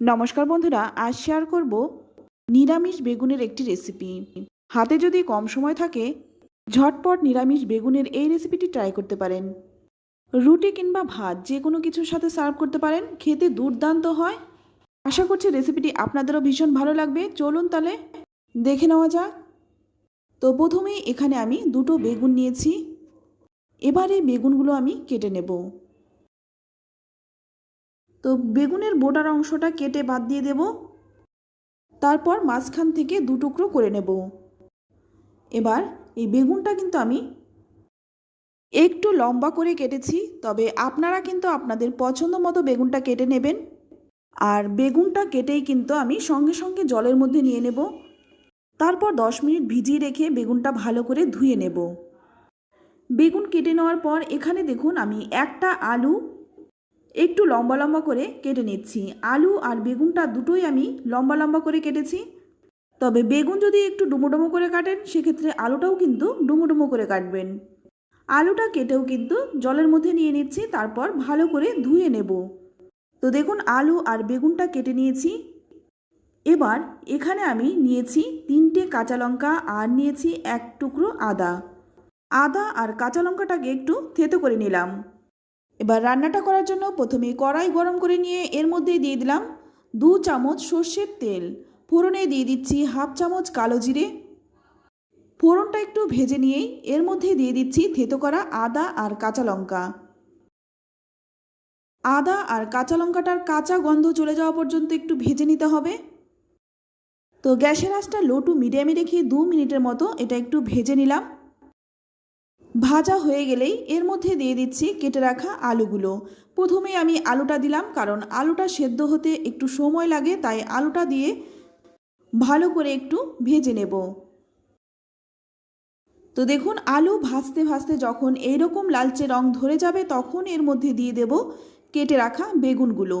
নমস্কার বন্ধুরা, আজ শেয়ার করব নিরামিষ বেগুনের একটি রেসিপি হাতে যদি কম সময় থাকে, ঝটপট নিরামিষ বেগুনের এই রেসিপিটি ট্রাই করতে পারেন। রুটি কিংবা ভাত যে কোনো কিছুর সাথে সার্ভ করতে পারেন, খেতে দুর্দান্ত হয়। আশা করছি রেসিপিটি আপনাদেরও ভীষণ ভালো লাগবে। চলুন তাহলে দেখে নেওয়া যাক। তো প্রথমেই এখানে আমি দুটো বেগুন নিয়েছি। এবারে বেগুনগুলো আমি কেটে নেব। তো বেগুনের বোটার অংশটা কেটে বাদ দিয়ে দেব। তারপর মাঝখান থেকে দু টুকরো করে নেব। এবার এই বেগুনটা কিন্তু আমি একটু লম্বা করে কেটেছি, তবে আপনারা কিন্তু আপনাদের পছন্দ মতো বেগুনটা কেটে নেবেন। আর বেগুনটা কেটেই কিন্তু আমি সঙ্গে সঙ্গে জলের মধ্যে নিয়ে নেব। তারপর দশ মিনিট ভিজিয়ে রেখে বেগুনটা ভালো করে ধুয়ে নেব। বেগুন কেটে নেওয়ার পর এখানে দেখুন আমি একটা আলু একটু লম্বা লম্বা করে কেটে নিচ্ছি। আলু আর বেগুনটা দুটোই আমি লম্বা লম্বা করে কেটেছি। তবে বেগুন যদি একটু ডুমো করে কাটেন, সেক্ষেত্রে আলুটাও কিন্তু ডুমো করে কাটবেন। আলুটা কেটেও কিন্তু জলের মধ্যে নিয়ে নিচ্ছি, তারপর ভালো করে ধুয়ে নেব। তো দেখুন, আলু আর বেগুনটা কেটে নিয়েছি। এবার এখানে আমি নিয়েছি তিনটে কাঁচা লঙ্কা আর নিয়েছি এক টুকরো আদা। আদা আর কাঁচা লঙ্কাটাকে একটু থেতো করে নিলাম। এবার রান্নাটা করার জন্য প্রথমে কড়াই গরম করে নিয়ে এর মধ্যে দিয়ে দিলাম দু চামচ সর্ষের তেল। ফোড়নে দিয়ে দিচ্ছি হাফ চামচ কালো জিরে। ফোড়নটা একটু ভেজে নিয়েই এর মধ্যে দিয়ে দিচ্ছি থেতো করা আদা আর কাঁচা লঙ্কা। আদা আর কাঁচা লঙ্কাটার কাঁচা গন্ধ চলে যাওয়া পর্যন্ত একটু ভেজে নিতে হবে। তো গ্যাসের আঁচটা লো টু মিডিয়ামে রেখে দু মিনিটের মতো এটা একটু ভেজে নিলাম। ভাজা হয়ে গেলেই এর মধ্যে দিয়ে দিচ্ছি কেটে রাখা আলুগুলো। প্রথমে আমি আলুটা দিলাম কারণ আলুটা সেদ্ধ হতে একটু সময় লাগে, তাই আলুটা দিয়ে ভালো করে একটু ভেজে নেব। তো দেখুন, আলু ভাজতে ভাজতে যখন এইরকম লালচে রং ধরে যাবে, তখন এর মধ্যে দিয়ে দেব কেটে রাখা বেগুনগুলো।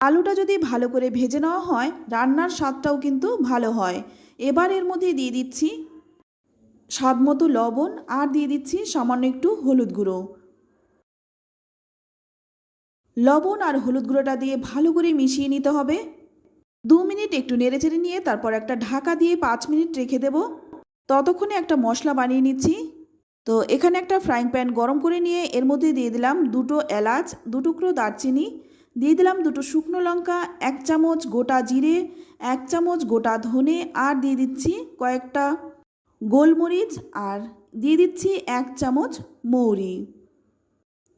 আলুটা যদি ভালো করে ভেজে নেওয়া হয়, রান্নার স্বাদটাও কিন্তু ভালো হয়। এবার এর মধ্যে দিয়ে দিচ্ছি স্বাদ মতো লবণ আর দিয়ে দিচ্ছি সামান্য একটু হলুদ গুঁড়ো। লবণ আর হলুদ গুঁড়োটা দিয়ে ভালো করে মিশিয়ে নিতে হবে। দু মিনিট একটু নেড়েচেড়ে নিয়ে তারপর একটা ঢাকা দিয়ে পাঁচ মিনিট রেখে দেব। ততক্ষণে একটা মশলা বানিয়ে নিচ্ছি। তো এখানে একটা ফ্রাইং প্যান গরম করে নিয়ে এর মধ্যে দিয়ে দিলাম দুটো এলাচ দু টুকরো দারচিনি, দিয়ে দিলাম দুটো শুকনো লঙ্কা, এক চামচ গোটা জিরে, এক চামচ গোটা ধনে, আর দিয়ে দিচ্ছি কয়েকটা গোলমরিচ আর দিয়ে দিচ্ছি এক চামচ মৌরি।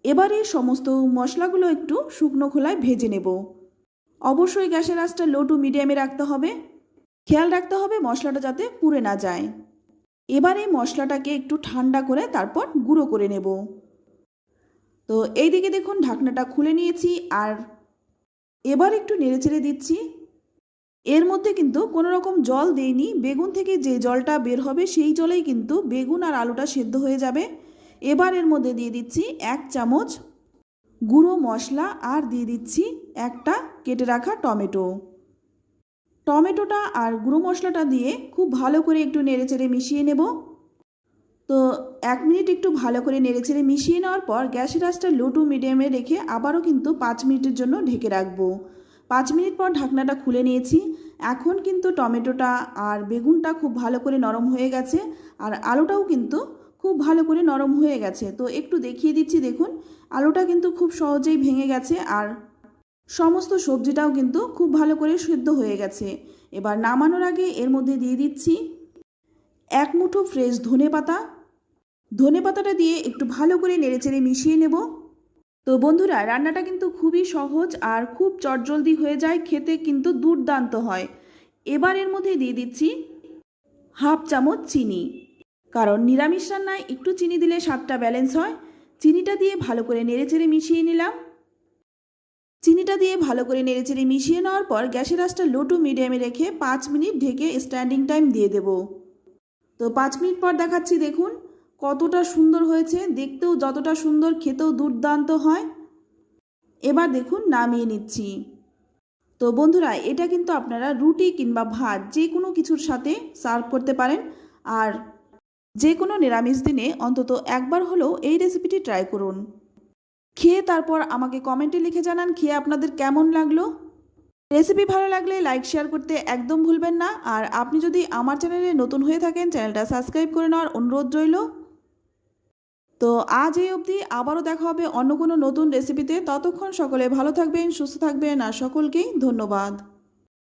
এবার সমস্ত মশলাগুলো একটু শুকনো খোলায় ভেজে নেব। অবশ্যই গ্যাসের আঁচটা লো টু মিডিয়ামে রাখতে হবে। খেয়াল রাখতে হবে মশলাটা যাতে পুড়ে না যায়। এবার এই মশলাটাকে একটু ঠান্ডা করে তারপর গুঁড়ো করে নেব। তো এইদিকে দেখুন ঢাকনাটা খুলে নিয়েছি আর এবার একটু নেড়েচেড়ে দিচ্ছি এর মধ্যে কিন্তু কোনো রকম জল দেইনি বেগুন থেকে যে জলটা বের হবে সেই জলেই কিন্তু বেগুন আর আলুটা সেদ্ধ হয়ে যাবে। এবার এর মধ্যে দিয়ে দিচ্ছি এক চামচ গুঁড়ো মশলা আর দিয়ে দিচ্ছি একটা কেটে রাখা টমেটো। টমেটোটা আর গুঁড়ো মশলাটা দিয়ে খুব ভালো করে একটু নেড়েচেড়ে মিশিয়ে নেব। তো এক মিনিট একটু ভালো করে নেড়েচেড়ে মিশিয়ে নেওয়ার পর গ্যাসের আঁচটা লো টু মিডিয়ামে রেখে আবারও কিন্তু পাঁচ মিনিটের জন্য ঢেকে রাখব। পাঁচ মিনিট পর ঢাকনাটা খুলে নিয়েছি। এখন কিন্তু টমেটোটা আর বেগুনটা খুব ভালো করে নরম হয়ে গেছে আর আলুটাও কিন্তু খুব ভালো করে নরম হয়ে গেছে। তো একটু দেখিয়ে দিচ্ছি দেখুন, আলুটা কিন্তু খুব সহজেই ভেঙে গেছে আর সমস্ত সবজিটাও কিন্তু খুব ভালো করে সেদ্ধ হয়ে গেছে। এবার নামানোর আগে এর মধ্যে দিয়ে দিচ্ছি এক মুঠো ফ্রেশ ধনে পাতা ধনে পাতাটা দিয়ে একটু ভালো করে নেড়েচেড়ে মিশিয়ে নেব। তো বন্ধুরা, রান্নাটা কিন্তু খুবই সহজ আর খুব চটজলদি হয়ে যায়, খেতে কিন্তু দুর্দান্ত হয়। এবার এর মধ্যে দিয়ে দিচ্ছি হাফ চামচ চিনি। কারণ নিরামিষ রান্নায় একটু চিনি দিলে স্বাদটা ব্যালেন্স হয়। চিনিটা দিয়ে ভালো করে নেড়েচেড়ে মিশিয়ে নিলাম। চিনিটা দিয়ে ভালো করে নেড়েচেড়ে মিশিয়ে নেওয়ার পর গ্যাসের আঁচটা লো টু মিডিয়ামে রেখে পাঁচ মিনিট ঢেকে স্ট্যান্ডিং টাইম দিয়ে দেব। তো পাঁচ মিনিট পর দেখাচ্ছি, দেখুন। কতটা সুন্দর হয়েছে, দেখতেও যতটা সুন্দর, খেতেও দুর্দান্ত হয়। এবার দেখুন, নামিয়ে নিচ্ছি। তো বন্ধুরা, এটা কিন্তু আপনারা রুটি কিংবা ভাত যে কোনো কিছুর সাথে সার্ভ করতে পারেন। আর যে কোনো নিরামিষ দিনে অন্তত একবার হলেও এই রেসিপিটি ট্রাই করুন। খেয়ে তারপর আমাকে কমেন্টে লিখে জানান, খেয়ে আপনাদের কেমন লাগল? রেসিপি ভালো লাগলে লাইক, শেয়ার করতে একদম ভুলবেন না। আর আপনি যদি আমার চ্যানেলে নতুন হয়ে থাকেন, চ্যানেলটা সাবস্ক্রাইব করে নেওয়ার অনুরোধ রইল। তো আজ এই অবধি আবারও দেখা হবে অন্য কোনো নতুন রেসিপিতে ততক্ষণ সকলে ভালো থাকবেন, সুস্থ থাকবেন, আর সকলকেই ধন্যবাদ।